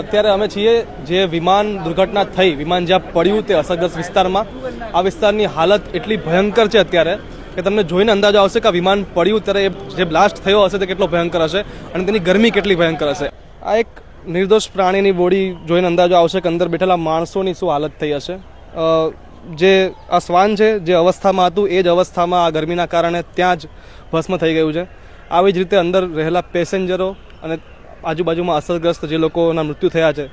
અત્યારે અમે છીએ જે વિમાન દુર્ઘટના થઈ, વિમાન જ્યાં પડ્યું તે અસરગ્રસ્ત વિસ્તારમાં. આ વિસ્તારની હાલત એટલી ભયંકર છે અત્યારે કે તમને જોઈને અંદાજો આવશે કે વિમાન પડ્યું ત્યારે એ જે બ્લાસ્ટ થયો હશે તે કેટલો ભયંકર હશે અને તેની ગરમી કેટલી ભયંકર હશે. આ એક નિર્દોષ પ્રાણીની બોડી જોઈને અંદાજો આવશે કે અંદર બેઠેલા માણસોની શું હાલત થઈ હશે. જે આ શ્વાન છે, જે અવસ્થામાં હતું, એ જ અવસ્થામાં આ ગરમીના કારણે ત્યાં જ ભસ્મ થઈ ગયું છે. આવી જ રીતે અંદર રહેલા પેસેન્જરો અને આજુબાજુમાં અસરગ્રસ્ત જે લોકોના મૃત્યુ થયા છે,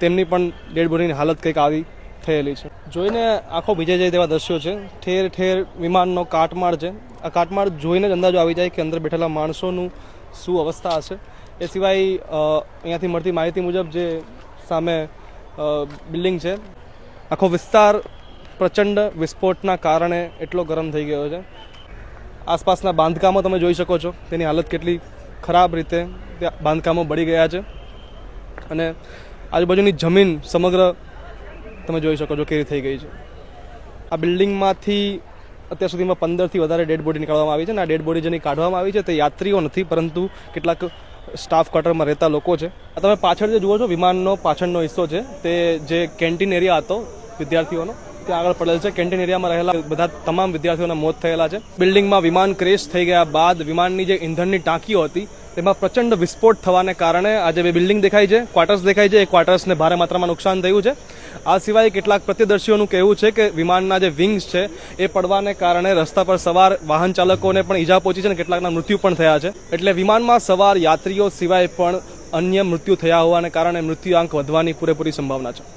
તેમની પણ ડેડ બોડીની હાલત કંઈક આવી થયેલી છે. જોઈને આખો ભીજાઈ જાય તેવા દ્રશ્યો છે. ઠેર ઠેર વિમાનનો કાટમાળ છે. આ કાટમાળ જોઈને જ અંદાજો આવી જાય કે અંદર બેઠેલા માણસોનું શું અવસ્થા હશે. એ સિવાય અહીંયાથી મળતી માહિતી મુજબ જે સામે બિલ્ડિંગ છે, આખો વિસ્તાર પ્રચંડ વિસ્ફોટના કારણે એટલો ગરમ થઈ ગયો છે. આસપાસના બાંધકામો તમે જોઈ શકો છો. તેની હાલત કેટલી ખરાબ રીતે બાંધકામો બળી ગયા છે. અને આજુબાજુની જમીન સમગ્ર તમે જોઈ શકો છો કેવી થઈ ગઈ છે. આ બિલ્ડિંગમાંથી અત્યાર સુધીમાં પંદરથી વધારે ડેડ બોડી નીકાળવામાં આવી છે અને આ ડેડ બોડી જેની કાઢવામાં આવી છે તે યાત્રીઓ નથી, પરંતુ કેટલાક સ્ટાફ ક્વાર્ટરમાં રહેતા લોકો છે. તમે પાછળ જે જુઓ છો, વિમાનનો પાછળનો હિસ્સો છે, તે જે કેન્ટીન એરિયા હતો વિદ્યાર્થીઓનો, ત્યાં આગળ પડેલ છે. કેન્ટીન એરિયામાં રહેલા બધા તમામ વિદ્યાર્થીઓના મોત થયેલા છે. બિલ્ડિંગમાં વિમાન ક્રેશ થઈ ગયા બાદ વિમાનની જે ઇંધણની ટાંકીઓ હતી તેમાં પ્રચંડ વિસ્ફોટ થવાને કારણે આજે બે બિલ્ડિંગ દેખાય છે, ક્વાર્ટર્સ દેખાય છે, એ ક્વાર્ટર્સને ભારે માત્રામાં નુકસાન થયું છે. આ સિવાય કેટલાક પ્રત્યદર્શીઓનું કહેવું છે કે વિમાનના જે વિંગ્સ છે, એ પડવાને કારણે રસ્તા પર સવાર વાહન ચાલકોને પણ ઈજા પહોંચી છે અને કેટલાકના મૃત્યુ પણ થયા છે. એટલે વિમાનમાં સવાર યાત્રીઓ સિવાય પણ અન્ય મૃત્યુ થયા હોવાને કારણે મૃત્યુઆંક વધવાની પૂરેપૂરી સંભાવના છે.